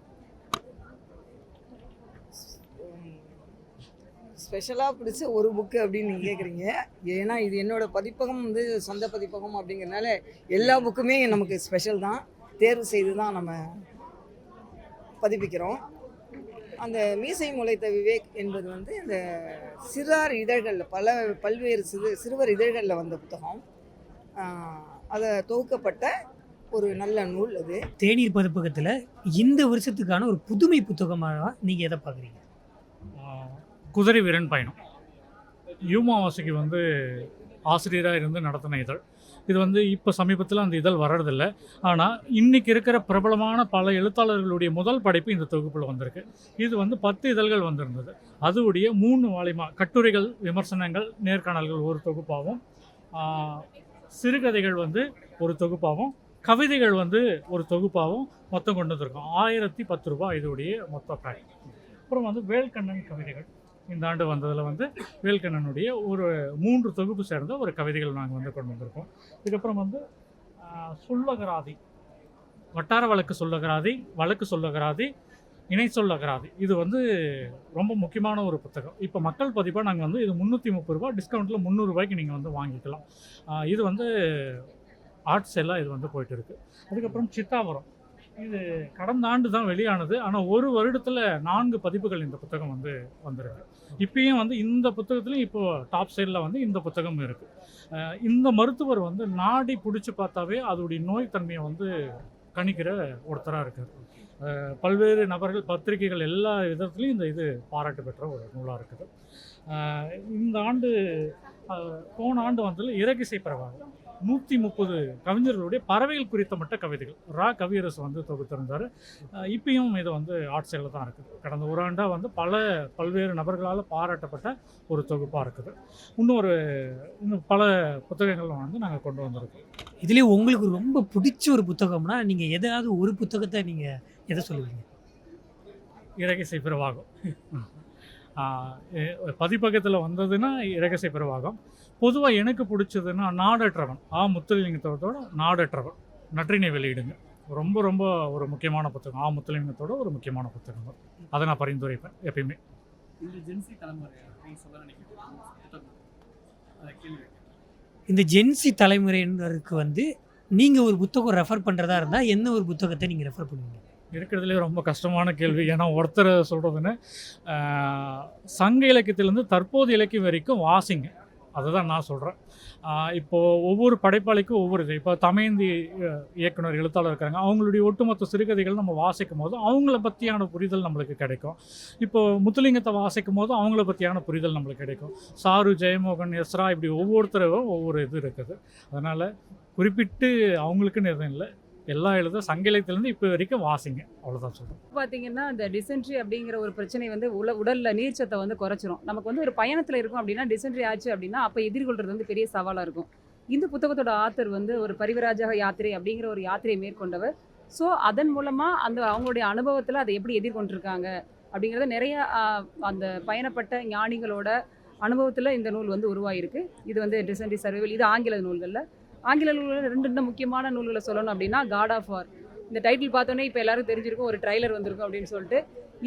ஸ்பெஷலாக பிடிச்ச ஒரு புக்கு அப்படின்னு நீங்கள் கேட்குறீங்க ஏன்னா இது என்னோட பதிப்பகம் வந்து சொந்த பதிப்பகம் அப்படிங்கிறனால எல்லா புக்குமே நமக்கு ஸ்பெஷல் தான். தேர்வு செய்து தான் நம்ம பதிப்பிக்கிறோம். அந்த மீசை முளைத்த விவேக் என்பது வந்து இந்த சிறார் இதழ்களில் பல பல்வேறு சிறு சிறுவர் இதழ்களில் வந்த புத்தகம். அதை தொகுக்கப்பட்ட ஒரு நல்ல நூல் அது. தேநீர் பதிப்பகத்தில் இந்த வருஷத்துக்கான ஒரு புதுமை புத்தகமாக நீங்கள் எதை பார்க்குறீங்க குதிரை வீரன் பயணம். யூமாவாசிக்கு வந்து ஆசிரியராக இருந்து நடத்தின இதழ். இது வந்து இப்போ சமீபத்தில் அந்த இதழ் வர்றதில்ல. ஆனால் இன்றைக்கி இருக்கிற பிரபலமான பல எழுத்தாளர்களுடைய முதல் படைப்பு இந்த தொகுப்பில் வந்திருக்கு. இது வந்து பத்து இதழ்கள் வந்திருந்தது. அதுவுடைய மூணு வாலிமா கட்டுரைகள் விமர்சனங்கள் நேர்காணல்கள் ஒரு தொகுப்பாகவும் சிறுகதைகள் வந்து ஒரு தொகுப்பாகவும் கவிதைகள் வந்து ஒரு தொகுப்பாகவும் மொத்தம் கொண்டு வந்திருக்கோம். ஆயிரத்தி பத்து ரூபாய் இதோடைய மொத்த பேக் அப்புறம் வந்து வேல்கண்ணன் கவிதைகள். இந்த ஆண்டு வந்ததில் வந்து வேல்கண்ணனுடைய ஒரு மூன்று தொகுப்பு சேர்ந்த ஒரு கவிதைகள் நாங்கள் வந்து கொண்டு வந்திருக்கோம். இதுக்கப்புறம் வந்து சொல்லகராதி வட்டார வழக்கு சொல்லகராதி வழக்கு சொல்லகராதி இணை சொல்லகராதி. இது வந்து ரொம்ப முக்கியமான ஒரு புத்தகம். இப்போ மக்கள் பதிப்பாக நாங்கள் வந்து இது முந்நூற்றி முப்பது ரூபா டிஸ்கவுண்ட்டில் முந்நூறுரூபாய்க்கு நீங்கள் வந்து வாங்கிக்கலாம். இது வந்து ஆர்ட்ஸ் எல்லாம் இது வந்து போயிட்டு இருக்குது அதுக்கப்புறம் சித்தாவரம். இது கடந்த ஆண்டு தான் வெளியானது. ஆனால் ஒரு வருடத்தில் நான்கு பதிப்புகள் இந்த புத்தகம் வந்து வந்திருக்கு. இப்பயும் வந்து இந்த புத்தகத்துலையும் இப்போ டாப் சைடில் வந்து இந்த புத்தகம் இருக்குது இந்த மருத்துவர் வந்து நாடி பிடிச்சி பார்த்தாவே அதோடைய நோய் தன்மையை வந்து கணிக்கிற ஒருத்தராக இருக்கார். பல்வேறு நபர்கள் பத்திரிகைகள் எல்லா விதத்துலேயும் இந்த இது பாராட்டு பெற்ற ஒரு நூலாக இருக்குது. இந்த ஆண்டு போன ஆண்டு வந்து இறகிசை பரவாயில்லை நூற்றி முப்பது கவிஞர்களுடைய பறவைகள் குறித்த மட்ட கவிதைகள். ரா. கவியரசு வந்து தொகுத்திருந்தார் இப்பயும் இது வந்து ஆட்சியில் தான் இருக்குது. கடந்த ஒரு ஆண்டாக வந்து பல பல்வேறு நபர்களால் பாராட்டப்பட்ட ஒரு தொகுப்பாக இருக்குது. இன்னொரு இன்னும் பல புத்தகங்கள் வந்து நாங்கள் கொண்டு வந்திருக்கோம். இதுலேயே உங்களுக்கு ரொம்ப பிடிச்ச ஒரு புத்தகம்னா நீங்கள் எதாவது ஒரு புத்தகத்தை நீங்கள் எதை சொல்லுவீங்க? இறகிசை எ- பதிப்பகத்தில் வந்ததுன்னா இறகிசை பிரவாகம். பொதுவாக எனக்கு பிடிச்சதுன்னா நாடற்றவன். ஆ முத்துலிங்கத்தோட நாடற்றவன். நற்றினை வெளியிடுங்க. ரொம்ப ரொம்ப ஒரு முக்கியமான புத்தகம். ஆ முத்துலிங்கத்தோட ஒரு முக்கியமான புத்தகம் தான். அதை நான் பரிந்துரைப்பேன் எப்பயுமே. இந்த ஜென்சி தலைமுறை நீங்கள் சொல்ல நினைக்கிறீங்க? இந்த ஜென்சி தலைமுறையினருக்கு வந்து நீங்கள் ஒரு புத்தகம் ரெஃபர் பண்ணுறதா இருந்தால் என்ன ஒரு புத்தகத்தை நீங்கள் ரெஃபர் பண்ணுவீங்க? இருக்கிறதுலே ரொம்ப கஷ்டமான கேள்வி. ஏன்னா ஒருத்தர் சொல்கிறதுன்னு சங்க இலக்கியத்திலேருந்து தற்போது இலக்கியம் வரைக்கும் வாசிங்க. அதுதான் நான் சொல்கிறேன் இப்போது ஒவ்வொரு படைப்பாளிக்கும் ஒவ்வொரு இது. இப்போ தமையந்தி இயக்குனர் எழுத்தாளர் இருக்காங்க. அவங்களுடைய ஒட்டுமொத்த சிறுகதைகள் நம்ம வாசிக்கும் போது அவங்கள பற்றியான புரிதல் நம்மளுக்கு கிடைக்கும். இப்போது முத்துலிங்கத்தை வாசிக்கும் போது அவங்கள பற்றியான புரிதல் நம்மளுக்கு கிடைக்கும். சாரு ஜெயமோகன் எஸ்ரா இப்படி ஒவ்வொருத்தரும் ஒவ்வொரு இது இருக்குது. அதனால் குறிப்பிட்டு அவங்களுக்குன்னு எதுவும் இல்லை. எல்லா எழுத சங்க இலக்கியத்துலேருந்து இப்போ வரைக்கும் வாசிங்க. அவ்வளோதான் சொல்கிறேன் பார்த்தீங்கன்னா இந்த டிசென்ட்ரி அப்படிங்கிற ஒரு பிரச்சனை வந்து உல உடலில் நீர்ச்சத்தை வந்து குறைச்சிரும். நமக்கு வந்து ஒரு பயணத்தில் இருக்கும் அப்படின்னா டிசென்ட்ரி ஆச்சு அப்படின்னா அப்போ எதிர்கொள்கிறது வந்து பெரிய சவாலாக இருக்கும். இந்த புத்தகத்தோட ஆத்தர் வந்து ஒரு பரிவராஜக யாத்திரை அப்படிங்கிற ஒரு யாத்திரையை மேற்கொண்டவர். ஸோ அதன் மூலமாக அந்த அவங்களுடைய அனுபவத்தில் அதை எப்படி எதிர்கொண்டிருக்காங்க அப்படிங்கிறத நிறைய அந்த பயணப்பட்ட ஞானிகளோட அனுபவத்தில் இந்த நூல் வந்து உருவாகிருக்கு இது வந்து டிசென்ட்ரி சர்வைவல் இது ஆங்கில நூல்களில். ஆங்கில நூல்கள் ரெண்டு ரெண்டு முக்கியமான நூல்களை சொல்லணும் அப்படின்னா காட் ஆஃப் வார் இந்த டைட்டில் பார்த்தோன்னே இப்போ எல்லாரும் தெரிஞ்சிருக்கும் ஒரு ட்ரைலர் வந்திருக்கும் அப்படின்னு சொல்லிட்டு.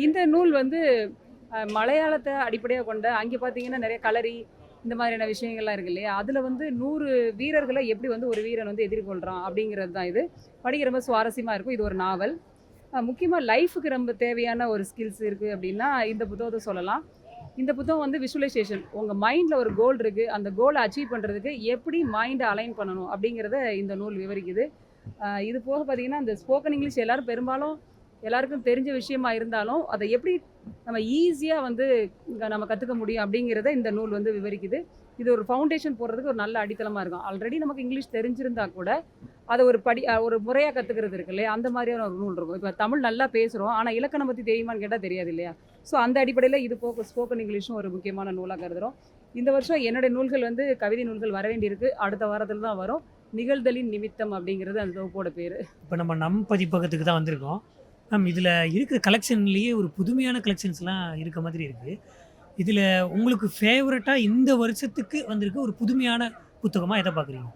இந்த நூல் வந்து மலையாளத்தை அடிப்படையாக கொண்ட அங்கே பார்த்தீங்கன்னா நிறைய கலரி இந்த மாதிரியான விஷயங்கள்லாம் இருக்கு இல்லையா? அதில் வந்து நூறு வீரர்களை எப்படி வந்து ஒரு வீரன் வந்து எதிர்கொள்கிறான் அப்படிங்கிறது தான் இது. படிக்க ரொம்ப சுவாரஸ்யமாக இருக்கும். இது ஒரு நாவல். முக்கியமாக லைஃபுக்கு ரொம்ப தேவையான ஒரு ஸ்கில்ஸ் இருக்குது அப்படின்னா இந்த புத்தகத்தை சொல்லலாம். இந்த புத்தகம் வந்து விஷுவலைசேஷன் உங்கள் மைண்டில் ஒரு கோல் இருக்குது அந்த கோலை அச்சீவ் பண்ணுறதுக்கு எப்படி மைண்டை அலைன் பண்ணணும் அப்படிங்கிறத இந்த நூல் விவரிக்குது. இது போக பார்த்தீங்கன்னா இந்த ஸ்போக்கன் இங்கிலீஷ் எல்லாரும் பெரும்பாலும் எல்லாருக்கும் தெரிஞ்ச விஷயமா இருந்தாலும் அதை எப்படி நம்ம ஈஸியாக வந்து நம்ம கற்றுக்க முடியும் அப்படிங்கிறத இந்த நூல் வந்து விவரிக்குது. இது ஒரு ஃபவுண்டேஷன் போடுறதுக்கு ஒரு நல்ல அடித்தளமாக இருக்கும். ஆல்ரெடி நமக்கு இங்கிலீஷ் தெரிஞ்சிருந்தா கூட அதை ஒரு படி ஒரு முறையாக கற்றுக்கிறது இருக்கு இல்லையா? அந்த மாதிரியான ஒரு நூல் இருக்கும். இப்போ தமிழ் நல்லா பேசுகிறோம் ஆனால் இலக்கணம் பற்றி தெரியுமான்னு கேட்டால் தெரியாது இல்லையா? ஸோ அந்த அடிப்படையில் இது போக ஸ்போக்கன் இங்கிலீஷும் ஒரு முக்கியமான நூலாக கருதுகிறோம் இந்த வருஷம் என்னுடைய நூல்கள் வந்து கவிதை நூல்கள் வர வேண்டியிருக்கு. அடுத்த வாரத்தில் தான் வரும். நிகழ்தலின் நிமித்தம் அப்படிங்கிறது அந்த தொகுப்போட பேர். இப்போ நம்ம நம் பதிப்பகத்துக்கு தான் வந்திருக்கோம். மேம் இதில் இருக்கிற கலெக்ஷன்லேயே ஒரு புதுமையான கலெக்ஷன்ஸ்லாம் இருக்க மாதிரி இருக்குது இதில் உங்களுக்கு ஃபேவரட்டாக இந்த வருஷத்துக்கு வந்திருக்க ஒரு புதுமையான புத்தகமாக எதை பார்க்குறீங்க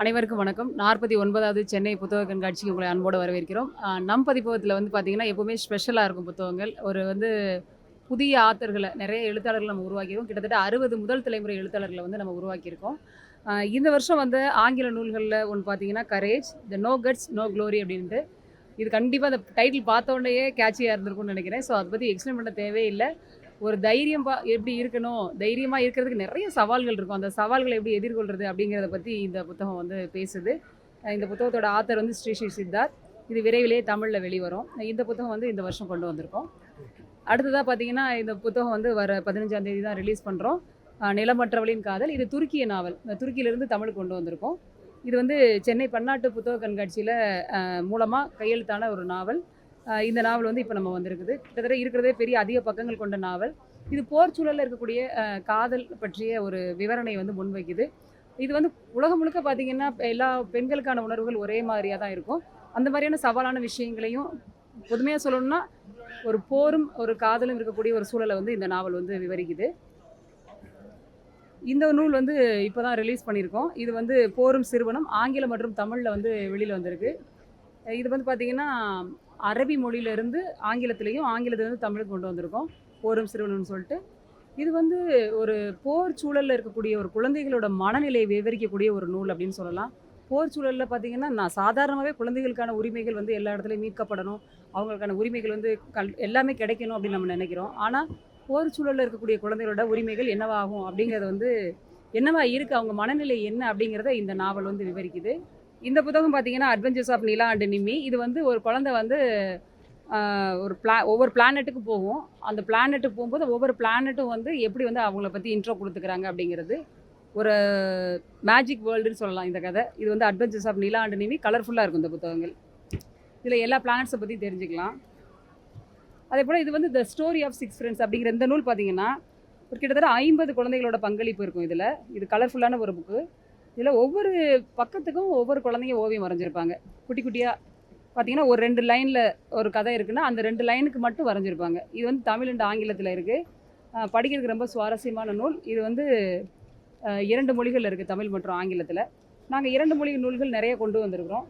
அனைவருக்கும் வணக்கம். நாற்பத்தி ஒன்பதாவது சென்னை புத்தக கண்காட்சிக்கு உங்களை அன்போடு வரவேற்கிறோம். நம் பதிப்பகத்தில் வந்து பார்த்திங்கன்னா எப்போவுமே ஸ்பெஷலாக இருக்கும் புத்தகங்கள். ஒரு வந்து புதிய ஆத்தர்களை நிறைய எழுத்தாளர்களை நம்ம உருவாக்கியிருக்கோம். கிட்டத்தட்ட அறுபது முதல் தலைமுறை எழுத்தாளர்களை வந்து நம்ம உருவாக்கியிருக்கோம். இந்த வருஷம் வந்து ஆங்கில நூல்களில் ஒன்று பார்த்தீங்கன்னா courage the no guts no glory அப்படின்ட்டு. இது கண்டிப்பாக அந்த டைட்டில் பார்த்தோன்னே கேட்சியாக இருந்திருக்கும்னு நினைக்கிறேன். ஸோ அதை பற்றி எக்ஸ்பிளைன் பண்ண தேவையில்லை. ஒரு தைரியம் எப்படி இருக்கணும் தைரியமாக இருக்கிறதுக்கு நிறைய சவால்கள் இருக்கும். அந்த சவால்களை எப்படி எதிர்கொள்கிறது அப்படிங்கிறத பற்றி இந்த புத்தகம் வந்து பேசுது. இந்த புத்தகத்தோட ஆத்தர் வந்து ஸ்ரீ ஸ்ரீ சித்தார்த் இது விரைவிலே தமிழில் வெளிவரும். இந்த புத்தகம் வந்து இந்த வருஷம் கொண்டு வந்திருக்கோம். அடுத்ததாக பார்த்தீங்கன்னா இந்த புத்தகம் வந்து வர பதினஞ்சாம் தேதி தான் ரிலீஸ் பண்ணுறோம் நிலமற்றவளின் காதல். இது துருக்கிய நாவல். துருக்கியிலிருந்து தமிழ் கொண்டு வந்திருக்கோம். இது வந்து சென்னை பன்னாட்டு புத்தக கண்காட்சியில் மூலமாக கையெழுத்தான ஒரு நாவல். இந்த நாவல் வந்து இப்போ நம்ம வந்திருக்குது. கிட்டத்தட்ட இருக்கிறதே பெரிய அதிக பக்கங்கள் கொண்ட நாவல். இது போர் சூழலில் இருக்கக்கூடிய காதல் பற்றிய ஒரு விவரணை வந்து முன்வைக்குது. இது வந்து உலகம் முழுக்க பார்த்தீங்கன்னா எல்லா பெண்களுக்கான உணர்வுகள் ஒரே மாதிரியாக தான் இருக்கும். அந்த மாதிரியான சவாலான விஷயங்களையும் பொதுமையாக சொல்லணும்னா ஒரு போரும் ஒரு காதலும் இருக்கக்கூடிய ஒரு சூழலை வந்து இந்த நாவல் வந்து விவரிக்குது. இந்த நூல் வந்து இப்போ தான் ரிலீஸ் பண்ணியிருக்கோம். இது வந்து போரும் சிறுவனம் ஆங்கிலம் மற்றும் தமிழில் வந்து வெளியில் வந்திருக்கு. இது வந்து பார்த்திங்கன்னா அரபி மொழியிலேருந்து ஆங்கிலத்திலையும் ஆங்கிலத்திலேருந்து தமிழுக்கு கொண்டு வந்திருக்கோம். போரும் சிறுவனம்னு சொல்லிட்டு. இது வந்து ஒரு போர் சூழலில் இருக்கக்கூடிய ஒரு குழந்தைகளோட மனநிலையை விவரிக்கக்கூடிய ஒரு நூல் அப்படின்னு சொல்லலாம். போர் சூழலில் பார்த்தீங்கன்னா நான் சாதாரணமாகவே குழந்தைகளுக்கான உரிமைகள் வந்து எல்லா இடத்துலையும் மீட்கப்படணும். அவங்களுக்கான உரிமைகள் வந்து கல் எல்லாமே கிடைக்கணும் அப்படின்னு நம்ம நினைக்கிறோம். ஆனால் போர் சூழலில் இருக்கக்கூடிய குழந்தைகளோட உரிமைகள் என்னவாகும் அப்படிங்கிறது வந்து என்னவா இருக்குது அவங்க மனநிலை என்ன அப்படிங்கிறத இந்த நாவல் வந்து விவரிக்குது. இந்த புத்தகம் பார்த்தீங்கன்னா adventures of Nila and Nimmi இது வந்து ஒரு குழந்தை வந்து ஒரு பிளா ஒவ்வொரு பிளானெட்டுக்கு போகும். அந்த பிளானெட்டுக்கு போகும்போது ஒவ்வொரு பிளானெட்டும் வந்து எப்படி வந்து அவங்கள பற்றி இன்ட்ரோ கொடுத்துக்கிறாங்க அப்படிங்கிறது ஒரு மேஜிக் வேர்ல்டுன்னு சொல்லலாம் இந்த கதை. இது வந்து adventures of Nila and Nimi கலர்ஃபுல்லாக இருக்கும் இந்த புத்தகங்கள். இதில் எல்லா பிளானட்ஸை பற்றி தெரிஞ்சுக்கலாம். அதே போல் இது வந்து the story of six friends அப்படிங்கிற இந்த நூல் பார்த்தீங்கன்னா ஒரு கிட்டத்தட்ட ஐம்பது குழந்தைகளோட பங்களிப்பு இருக்கும் இதில். இது கலர்ஃபுல்லான ஒரு புக்கு இதில் ஒவ்வொரு பக்கத்துக்கும் ஒவ்வொரு குழந்தைங்க ஓவியம் வரைஞ்சிருப்பாங்க. குட்டி குட்டியாக பார்த்தீங்கன்னா ஒரு ரெண்டு லைனில் ஒரு கதை இருக்குன்னா அந்த ரெண்டு லைனுக்கு மட்டும் வரைஞ்சிருப்பாங்க. இது வந்து தமிழ் அண்ட் ஆங்கிலத்தில் இருக்குது படிக்கிறதுக்கு ரொம்ப சுவாரஸ்யமான நூல். இது வந்து இரண்டு மொழிகள் இருக்குது தமிழ் மற்றும் ஆங்கிலத்தில். நாங்கள் இரண்டு மொழி நூல்கள் நிறைய கொண்டு வந்திருக்கிறோம்.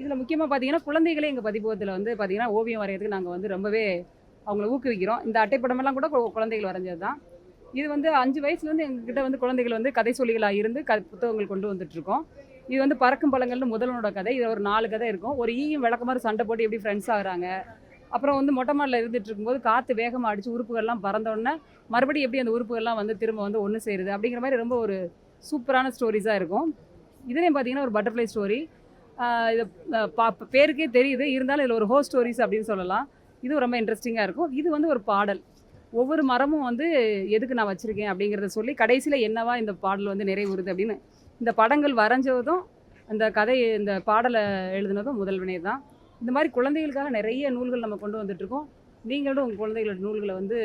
இதில் முக்கியமாக பார்த்தீங்கன்னா குழந்தைகளே எங்கள் பதிப்பகத்தில் வந்து பார்த்தீங்கன்னா ஓவியம் வரைகிறதுக்கு நாங்கள் வந்து ரொம்பவே அவங்கள ஊக்குவிக்கிறோம். இந்த அட்டைப்படமெல்லாம் கூட குழந்தைகள் வரைஞ்சது தான் இது வந்து அஞ்சு வயசுலேருந்து எங்ககிட்ட வந்து குழந்தைகள் வந்து கதை சொல்லிகளாக இருந்து க புத்தகங்கள் கொண்டு வந்துட்டுருக்கோம். இது வந்து பறக்கும் பழங்கள்னு முதல்வனோட கதை. இது ஒரு நாலு கதை இருக்கும். ஒரு ஈயும் விளக்கமாறு சண்டை போட்டு எப்படி ஃப்ரெண்ட்ஸ் ஆகிறாங்க. அப்புறம் வந்து மொட்டை மாடியில் இருந்துட்டு இருக்கும்போது காற்று வேகமாக அடித்து உறுப்புகள்லாம் பறந்தோடனே மறுபடியும் எப்படி அந்த உறுப்புகள்லாம் வந்து திரும்ப வந்து ஒன்று செய்யுது அப்படிங்கிற மாதிரி ரொம்ப ஒரு சூப்பரான ஸ்டோரிஸாக இருக்கும். இதுலேயும் பார்த்தீங்கன்னா ஒரு பட்டர்ஃப்ளை ஸ்டோரி இது பா பேருக்கே தெரியுது. இருந்தாலும் இதில் ஒரு ஹோ ஸ்டோரிஸ் அப்படின்னு சொல்லலாம். இதுவும் ரொம்ப இன்ட்ரெஸ்டிங்காக இருக்கும். இது வந்து ஒரு பாடல். ஒவ்வொரு மரமும் வந்து எதுக்கு நான் வச்சுருக்கேன் அப்படிங்கிறத சொல்லி கடைசியில் என்னவா இந்த பாடல் வந்து நிறைவுறுது அப்படின்னு இந்த படங்கள் வரைஞ்சதும் அந்த கதை இந்த பாடலை எழுதுனதும் முதல் வினை தான். இந்த மாதிரி குழந்தைகளுக்காக நிறைய நூல்கள் நம்ம கொண்டு வந்துட்ருக்கோம் நீங்களும் உங்கள் குழந்தைகளோட நூல்களை வந்து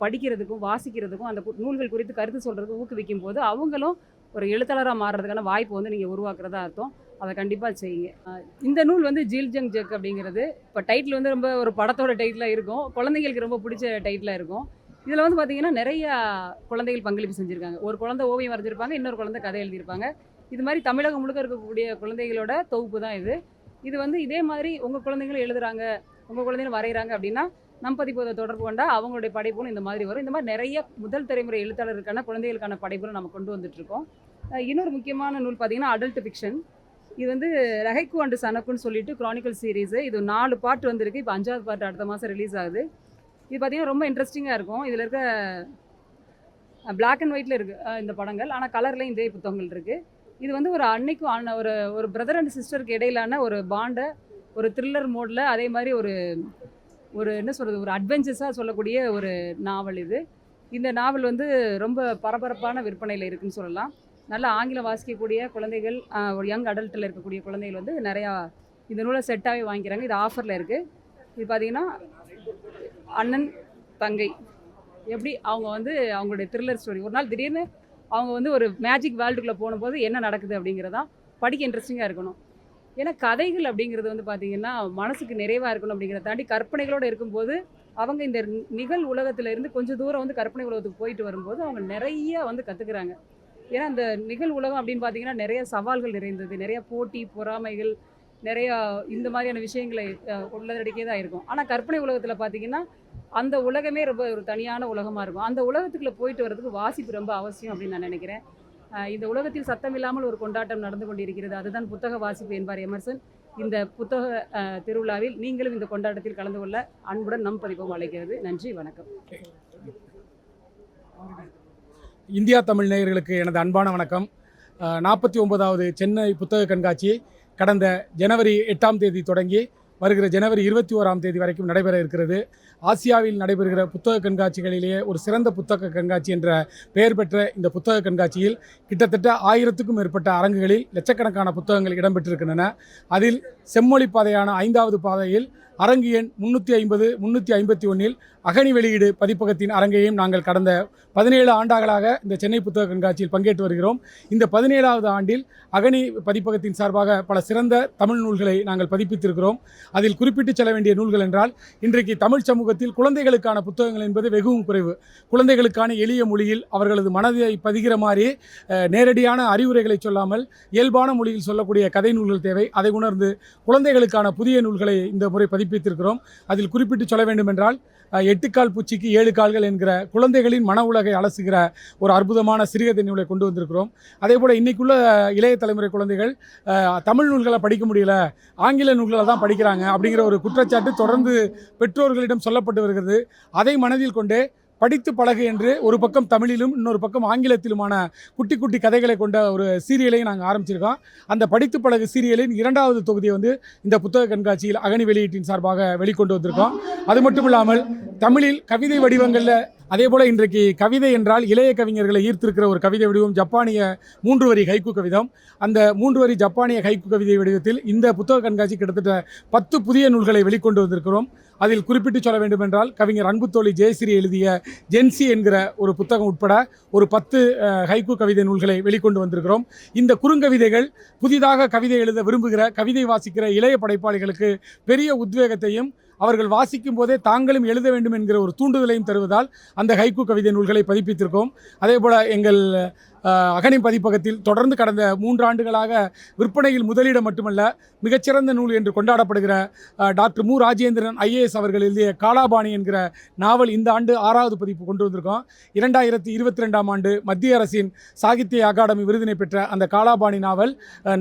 படிக்கிறதுக்கும் வாசிக்கிறதுக்கும் அந்த கு- நூல்கள் குறித்து கருத்து சொல்கிறதுக்கும் ஊக்குவிக்கும் போது அவங்களும் ஒரு எழுத்தாளராக மாறுறதுக்கான வாய்ப்பு வந்து நீங்கள் உருவாக்குறதா அர்த்தம். அதை கண்டிப்பாக செய்யுங்க. இந்த நூல் வந்து ஜீல் ஜங் ஜக் அப்படிங்கிறது. இப்போ டைட்டில் வந்து ரொம்ப ஒரு படத்தோட டைட்டிலாக இருக்கும். குழந்தைங்களுக்கு ரொம்ப பிடிச்ச டைட்டிலாக இருக்கும். இதில் வந்து பார்த்தீங்கன்னா நிறைய குழந்தைகள் பங்களிப்பு செஞ்சுருக்காங்க. ஒரு குழந்தை ஓவியம் வரைஞ்சிருப்பாங்க இன்னொரு குழந்தை கதை எழுதியிருப்பாங்க. இது மாதிரி தமிழகம் முழுக்க இருக்கக்கூடிய குழந்தைகளோட தொகுப்பு தான் இது. இது வந்து இதே மாதிரி உங்கள் குழந்தைங்களும் எழுதுறாங்க உங்கள் குழந்தைங்களும் வரைகிறாங்க அப்படின்னா நம் பதிப்பதை தொடர்பு கொண்டா அவங்களுடைய படைப்பும் இந்த மாதிரி வரும். இந்த மாதிரி நிறைய முதல் தலைமுறை எழுத்தாளருக்கான குழந்தைகளுக்கான படைப்புகளும் நம்ம கொண்டு வந்துட்டுருக்கோம் இன்னொரு முக்கியமான நூல் பார்த்தீங்கன்னா அடல்ட் ஃபிக்ஷன் இது வந்து ரஹைக்கு அண்டு சனக்குன்னு சொல்லிட்டு குரானிக்கல் சீரீஸு இது நாலு பார்ட் வந்திருக்கு. இப்போ அஞ்சாவது பார்ட் அடுத்த மாதம் ரிலீஸ் ஆகுது. இது பார்த்தீங்கன்னா ரொம்ப இன்ட்ரெஸ்டிங்காக இருக்கும். இதில் இருக்க பிளாக் அண்ட் ஒயிட்டில் இருக்குது இந்த படங்கள். ஆனால் கலர்லேயும் இதே புத்தகங்கள் இருக்குது இது வந்து ஒரு அன்னைக்கும் ஒரு ஒரு பிரதர் அண்ட் சிஸ்டருக்கு இடையிலான ஒரு பாண்டை ஒரு த்ரில்லர் மோடில் அதே மாதிரி ஒரு ஒரு என்ன சொல்கிறது ஒரு அட்வென்ச்சர்ஸாக சொல்லக்கூடிய ஒரு நாவல் இது. இந்த நாவல் வந்து ரொம்ப பரபரப்பான விற்பனையில் இருக்குதுன்னு சொல்லலாம். நல்ல ஆங்கிலம் வாசிக்கக்கூடிய குழந்தைகள் ஒரு யங் அடல்ட்டில் இருக்கக்கூடிய குழந்தைகள் வந்து நிறையா இந்த நூலை செட்டாகவே வாங்கிக்கிறாங்க. இது ஆஃபரில் இருக்குது இது பார்த்திங்கன்னா அண்ணன் தங்கை. எப்படி அவங்க வந்து அவங்களுடைய த்ரில்லர் ஸ்டோரி ஒரு நாள் திடீர்னு அவங்க வந்து ஒரு மேஜிக் வேர்ல்டுக்குள்ளே போகும்போது என்ன நடக்குது அப்படிங்கிறதா படிக்க இன்ட்ரெஸ்டிங்காக இருக்கணும். ஏன்னா கதைகள் அப்படிங்கிறது வந்து பார்த்திங்கன்னா மனசுக்கு நிறைவாக இருக்கணும் அப்படிங்கிறத தாண்டி கற்பனைகளோடு இருக்கும்போது அவங்க இந்த நிகழ் உலகத்திலேருந்து கொஞ்சம் தூரம் வந்து கற்பனை உலகத்துக்கு போயிட்டு வரும்போது அவங்க நிறைய வந்து கற்றுக்குறாங்க ஏன்னா அந்த நிகழ் உலகம் அப்படின்னு பார்த்தீங்கன்னா நிறைய சவால்கள் நிறைந்தது. நிறைய போட்டி பொறாமைகள் நிறையா இந்த மாதிரியான விஷயங்களை அஹ், உள்ளடக்கியே தான் இருக்கும். ஆனால் கற்பனை உலகத்தில் பார்த்தீங்கன்னா அந்த உலகமே ரொம்ப ஒரு தனியான உலகமாக இருக்கும். அந்த உலகத்துக்குள்ளே போயிட்டு வர்றதுக்கு வாசிப்பு ரொம்ப அவசியம் அப்படின்னு நான் நினைக்கிறேன். இந்த உலகத்தில் சத்தம் இல்லாமல் ஒரு கொண்டாட்டம் நடந்து கொண்டிருக்கிறது அதுதான் புத்தக வாசிப்பு என்பார் எமர்சன். இந்த புத்தக திருவிழாவில் நீங்களும் இந்த கொண்டாட்டத்தில் கலந்து கொள்ள அன்புடன் நம் பதிப்பம் அழைக்கிறது. நன்றி வணக்கம். இந்தியா தமிழ் நேயர்களுக்கு எனது அன்பான வணக்கம். நாற்பத்தி ஒன்பதாவது சென்னை புத்தக கண்காட்சி கடந்த ஜனவரி எட்டாம் தேதி தொடங்கி வருகிற ஜனவரி இருபத்தி ஓராம் தேதி வரைக்கும் நடைபெற இருக்கிறது. ஆசியாவில் நடைபெறுகிற புத்தக கண்காட்சிகளிலேயே ஒரு சிறந்த புத்தக கண்காட்சி என்ற பெயர் பெற்ற இந்த புத்தக கண்காட்சியில் கிட்டத்தட்ட ஆயிரத்துக்கும் மேற்பட்ட அரங்குகளில் லட்சக்கணக்கான புத்தகங்கள் இடம்பெற்றிருக்கின்றன. அதில் செம்மொழி பாதையான ஐந்தாவது பாதையில் அரங்கு எண் முன்னூற்றி ஐம்பது முன்னூற்றி ஐம்பத்தி ஒன்றில் அகனி வெளியீடு பதிப்பகத்தின் அரங்கையும் நாங்கள் கடந்த பதினேழு ஆண்டாகளாக இந்த சென்னை புத்தக கண்காட்சியில் பங்கேற்று வருகிறோம். இந்த பதினேழாவது ஆண்டில் அகனி பதிப்பகத்தின் சார்பாக பல சிறந்த தமிழ் நூல்களை நாங்கள் பதிப்பித்திருக்கிறோம். அதில் குறிப்பிட்டு செல்ல வேண்டிய நூல்கள் என்றால் இன்றைக்கு தமிழ் சமூகத்தில் குழந்தைகளுக்கான புத்தகங்கள் என்பது வெகுவும் குறைவு. குழந்தைகளுக்கான எளிய மொழியில் அவர்களது மனதை பதிகிற மாதிரி நேரடியான அறிவுரைகளை சொல்லாமல் இயல்பான மொழியில் சொல்லக்கூடிய கதை நூல்கள் தேவை. அதை உணர்ந்து குழந்தைகளுக்கான புதிய நூல்களை இந்த முறை பதிப்பு பதிப்பித்திருக்கிறோம் அதில் குறிப்பிட்டு சொல்ல வேண்டுமென்றால் எட்டுக்கால் பூச்சிக்கு ஏழு கால்கள் என்கிற குழந்தைகளின் மன உலகை அலசுகிற ஒரு அற்புதமான சிறுகதை நூலை கொண்டு வந்திருக்கிறோம். அதே போல் இன்றைக்குள்ள இளைய தலைமுறை குழந்தைகள் தமிழ் நூல்களை படிக்க முடியல ஆங்கில நூல்களை தான் படிக்கிறாங்க அப்படிங்கிற ஒரு குற்றச்சாட்டு தொடர்ந்து பெற்றோர்களிடம் சொல்லப்பட்டு வருகிறது. அதை மனதில் கொண்டே படித்து பழகு என்று ஒரு பக்கம் தமிழிலும் இன்னொரு பக்கம் ஆங்கிலத்திலுமான குட்டி குட்டி கதைகளை கொண்ட ஒரு சீரியலையும் நாங்கள் ஆரம்பிச்சிருக்கோம். அந்த படித்து பழகு சீரியலின் இரண்டாவது தொகுதியை வந்து இந்த புத்தக கண்காட்சியில் அகனி வெளியீட்டின் சார்பாக வெளிக்கொண்டு வந்திருக்கோம். அது மட்டும் இல்லாமல் தமிழில் கவிதை வடிவங்களில் அதே போல் இன்றைக்கு கவிதை என்றால் இளைய கவிஞர்களை ஈர்த்திருக்கிற ஒரு கவிதை வடிவம் ஜப்பானிய மூன்று வரி ஹைக்கு கவிதம். அந்த மூன்று வரி ஜப்பானிய ஹைக்கு கவிதை வடிவத்தில் இந்த புத்தக கண்காட்சி கிட்டத்தட்ட பத்து புதிய நூல்களை வெளிக்கொண்டு வந்திருக்கிறோம். அதில் குறிப்பிட்டு சொல்ல வேண்டுமென்றால் கவிஞர் அன்புத்தோழி ஜெயஸ்ரீ எழுதிய ஜென்சி என்கிற ஒரு புத்தகம் உட்பட ஒரு பத்து ஹைக்கு கவிதை நூல்களை வெளிக்கொண்டு வந்திருக்கிறோம். இந்த குறுங்கவிதைகள் புதிதாக கவிதை எழுத விரும்புகிற கவிதை வாசிக்கிற இளைய படைப்பாளிகளுக்கு பெரிய உத்வேகத்தையும் அவர்கள் வாசிக்கும் போதே தாங்களும் எழுத வேண்டும் என்கிற ஒரு தூண்டுதலையும் தருவதால் அந்த ஹைக்கு கவிதை நூல்களை பதிப்பித்திருக்கோம். அதே போல் எங்கள் அகனி பதிப்பகத்தில் தொடர்ந்து கடந்த மூன்று ஆண்டுகளாக விற்பனையில் முதலிடம் மட்டுமல்ல மிகச்சிறந்த நூல் என்று கொண்டாடப்படுகிற டாக்டர் மு. ராஜேந்திரன் ஐஏஎஸ் அவர்கள் எழுதிய காலாபாணி என்கிற நாவல் இந்த ஆண்டு ஆறாவது பதிப்பு கொண்டு வந்திருக்கோம். இரண்டாயிரத்தி இருபத்தி ரெண்டாம் ஆண்டு மத்திய அரசின் சாகித்ய அகாடமி விருதினை பெற்ற அந்த காலாபாணி நாவல்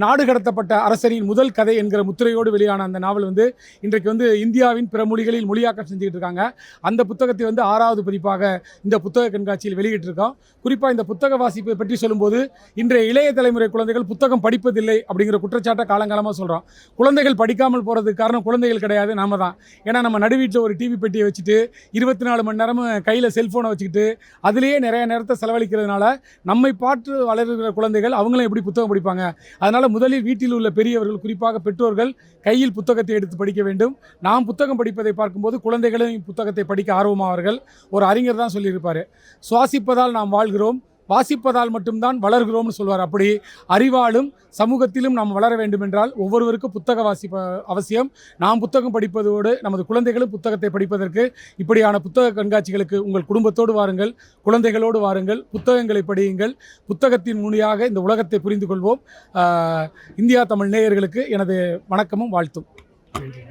நாடு கடத்தப்பட்ட அரசரின் முதல் கதை என்கிற முத்திரையோடு வெளியான அந்த நாவல் வந்து இன்றைக்கு வந்து இந்தியாவின் பிற மொழிகளில் மொழியாக்கம் செஞ்சுக்கிட்டு இருக்காங்க. அந்த புத்தகத்தை வந்து ஆறாவது பதிப்பாக இந்த புத்தக கண்காட்சியில் வெளியிட்டிருக்கோம். குறிப்பாக இந்த புத்தக வாசிப்பை பற்றி பற்றி சொல்லும்போது இன்றைய இளைய தலைமுறை குழந்தைகள் புத்தகம் படிப்பதில்லை அப்படிங்கிற குற்றச்சாட்டை காலங்காலமாக சொல்கிறோம் குழந்தைகள் படிக்காமல் போகிறதுக்கு காரணம் குழந்தைகள் கிடையாது நாம தான். ஏன்னா நம்ம நடுவீட்டில் ஒரு டிவி பெட்டியை வச்சுட்டு இருபத்தி நாலு மணி நேரமும் கையில் செல்ஃபோனை வச்சுக்கிட்டு அதுலேயே நிறைய நேரத்தை செலவழிக்கிறதுனால நம்மை பார்த்து வளர்கிற குழந்தைகள் அவங்களும் எப்படி புத்தகம் படிப்பாங்க? அதனால் முதலில் வீட்டில் உள்ள பெரியவர்கள் குறிப்பாக பெற்றோர்கள் கையில் புத்தகத்தை எடுத்து படிக்க வேண்டும். நாம் புத்தகம் படிப்பதை பார்க்கும்போது குழந்தைகளும் புத்தகத்தை படிக்க ஆர்வமாவார்கள். ஒரு அறிஞர் தான் சொல்லியிருப்பார். சுவாசிப்பதால் நாம் வாழ்கிறோம். வாசிப்பதால் மட்டும்தான் வளர்கிறோம்னு சொல்வார். அப்படி அறிவாலும் சமூகத்திலும் நாம் வளர வேண்டும் என்றால் ஒவ்வொருவருக்கும் புத்தக வாசிப்ப அவசியம். நாம் புத்தகம் படிப்பதோடு நமது குழந்தைகளும் புத்தகத்தை படிப்பதற்கு இப்படியான புத்தக கண்காட்சிகளுக்கு உங்கள் குடும்பத்தோடு வாருங்கள் குழந்தைகளோடு வாருங்கள் புத்தகங்களை படியுங்கள். புத்தகத்தின் மொழியாக இந்த உலகத்தை புரிந்து கொள்வோம் இந்தியா தமிழ் நேயர்களுக்கு எனது வணக்கமும் வாழ்த்தும். நன்றி.